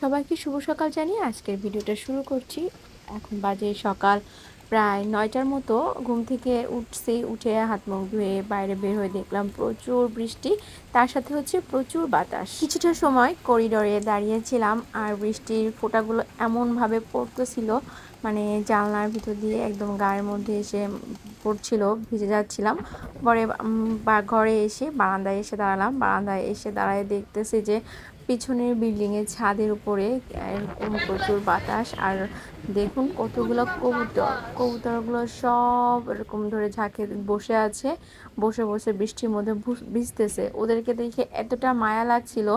সবাইকে শুভ সকাল জানিয়ে আজকের ভিডিওটা শুরু করছি। এখন বাজে সকাল প্রায় নয়টার মতো। ঘুম থেকে উঠছি, উঠে হাত মুখ ধুয়ে বাইরে বের হয়ে দেখলাম প্রচুর বৃষ্টি। তার সাথে হচ্ছে প্রচুর বাতাস। কিছুটা সময় করিডোরে দাঁড়িয়েছিলাম আর বৃষ্টির ফোঁটাগুলো এমনভাবে পড়তেছিল মানে জানলার ভিতর দিয়ে একদম গায়ের মধ্যে এসে পড়ছিল, ভিজে যাচ্ছিলাম। পরে বা, ঘরে এসে বারান্দায় এসে দাঁড়ালাম। বারান্দায় এসে দাঁড়ায় দেখতেছি যে পিছনের বিল্ডিংয়ের ছাদের উপরে এরকম প্রচুর বাতাস, আর দেখুন কতগুলো কবুতর। কবুতরগুলো সব এরকম ধরে ঝাঁকে বসে আছে, বসে বসে বৃষ্টির মধ্যে ভিজতেছে। ওদেরকে দেখে এতটা মায়া লাগছিল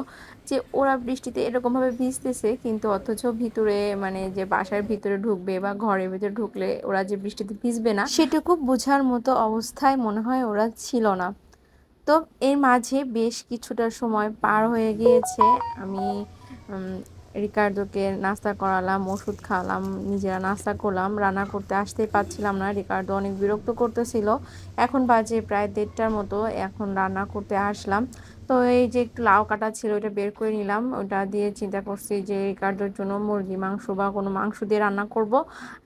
যে ওরা বৃষ্টিতে এরকমভাবে ভিজতেছে, কিন্তু অথচ ভিতরে মানে যে বাসার ভিতরে ঢুকবে বা ঘরের ভিতরে ঢুকলে ওরা যে বৃষ্টিতে ভিজবে না, সেটুকু বোঝার মতো অবস্থায় মনে হয় ওরা ছিল না। তো এর মাঝে বেশ কিছুটা সময় পার হয়ে গিয়েছে। আমি রিকার্ডোকে নাস্তা করালাম, ওষুধ খাওয়ালাম, নিজেরা নাস্তা করলাম, রান্না করতে আসতেই পারছিলাম না রিকার্ডো অনেক বিরক্ত করতেছিল। এখন বাজে প্রায় দেড়টার মতো, এখন রান্না করতে আসলাম। তো এই যে একটু লাউ কাটা ছিল ওটা বের করে নিলাম। ওটা দিয়ে চিন্তা করছি যে রিকার্ডোর জন্য মুরগি, মাংস বা কোনো মাংস দিয়ে রান্না করব।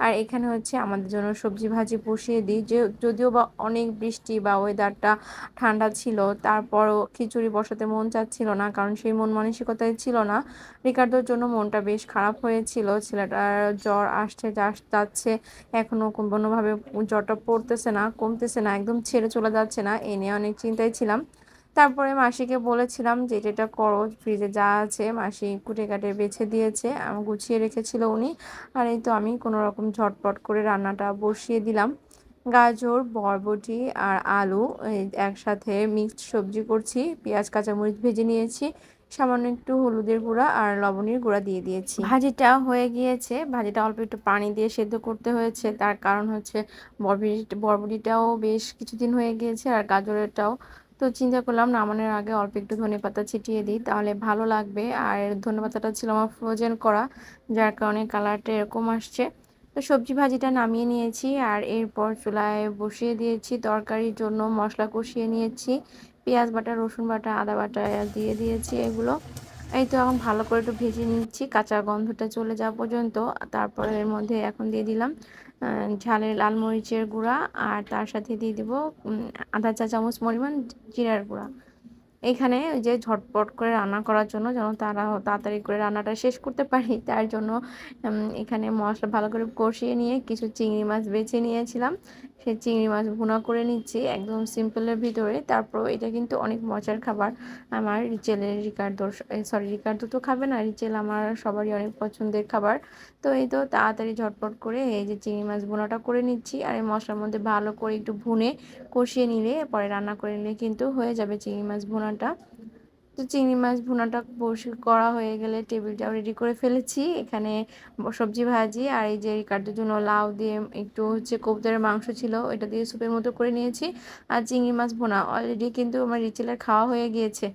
আর এখানে হচ্ছে আমাদের জন্য সবজি ভাজি বসিয়ে দিই। যে যদিও বা অনেক বৃষ্টি বা ওয়েদারটা ঠান্ডা ছিল, তারপরও খিচুড়ি বসাতে মন চাচ্ছিল না, কারণ সেই মন মানসিকতায় ছিল না। রিকার্ডোর জন্য মনটা বেশ খারাপ হয়েছিল। ছেলেটার জ্বর আসছে যাচ্ছে এখনও কোনোভাবে জ্বরটা পড়তেছে না, কমতেছে না, একদম ছেড়ে চলে যাচ্ছে না, এ নিয়ে অনেক চিন্তায় ছিলাম। তারপরে মাসিকে বলেছিলাম যে, এটা করো ফ্রিজে যা আছে। মাসি কুটে কাটে বেছে দিয়েছে, আমি গুছিয়ে রেখেছিল উনি। আর এই তো আমি কোনো রকম ঝটপট করে রান্নাটা বসিয়ে দিলাম। গাজর, বরবটি আর আলু একসাথে মিক্সড সবজি করছি, পেঁয়াজ, কাঁচামরিচ ভেজে নিয়েছি, সামান্য একটু হলুদের গুঁড়া আর লবণের গুঁড়া দিয়ে দিয়েছি। ভাজিটা হয়ে গিয়েছে, ভাজিটা অল্প একটু পানি দিয়ে সেদ্ধ করতে হয়েছে। তার কারণ হচ্ছে বরবটি, বরবটিটাও বেশ কিছুদিন হয়ে গিয়েছে আর গাজরেরটাও তো চিন্তা করলাম নামানোর আগে অল্প একটু ধনে পাতা ছিটিয়ে দিই, তাহলে ভালো লাগবে। আর ধনে পাতাটা ছিল আমার ফ্রোজেন করা, যার কারণে কালারটা এরকম আসছে। তো সবজি ভাজিটা নামিয়ে নিয়েছি, আর এরপর চুলায় বসিয়ে দিয়েছি তরকারির জন্য মশলা কষিয়ে নিয়েছি। পেঁয়াজ বাটা, রসুন বাটা, আদা বাটা দিয়ে দিয়েছি এগুলো। এই তো এখন ভালো করে একটু ভেজে নিচ্ছি, কাঁচা গন্ধটা চলে যাওয়া পর্যন্ত। তারপরে এর মধ্যে এখন দিয়ে দিলাম ঝালের লাল মরিচের গুঁড়া আর তার সাথে দিয়ে দিব আধা চা চামচ পরিমাণ জিরার গুঁড়া। এখানে যে ঝটপট করে রান্না করার জন্য যেন তারা তাড়াতাড়ি করে রান্নাটা শেষ করতে পারি, তার জন্য এখানে মশলা ভালো করে কষিয়ে নিয়ে কিছু চিংড়ি মাছ বেছে নিয়েছিলাম। সেই চিংড়ি মাছ ভুনা করে নিচ্ছি একদম সিম্পলের ভিতরে। তারপর এটা কিন্তু অনেক মজার খাবার। আমার রিচেলের রিকার্ডোর সরি রিকার্ডো তো খাবে না, রিচেল আমার সবারই অনেক পছন্দের খাবার। তো এই তো তাড়াতাড়ি ঝটপট করে এই যে চিংড়ি মাছ ভুনাটা করে নিচ্ছি আর এই মশলার মধ্যে ভালো করে একটু ভুনে কষিয়ে নিলে পরে রান্না করে নিলে কিন্তু হয়ে যাবে চিংড়ি মাছ ভুনাটা। তো চিংড়ি মাছ ভুনাটা বসে করা হয়ে গেলে টেবিলটাও রেডি করে ফেলেছি। এখানে সবজি ভাজি আর এই যে কাটার জন্য লাউ দিয়ে একটু হচ্ছে কবুতরের মাংস ছিল, ওইটা দিয়ে সুপের মতো করে নিয়েছি। আর চিংড়ি মাছ ভোনা অলরেডি কিন্তু আমার রিচেলের খাওয়া হয়ে গিয়েছে।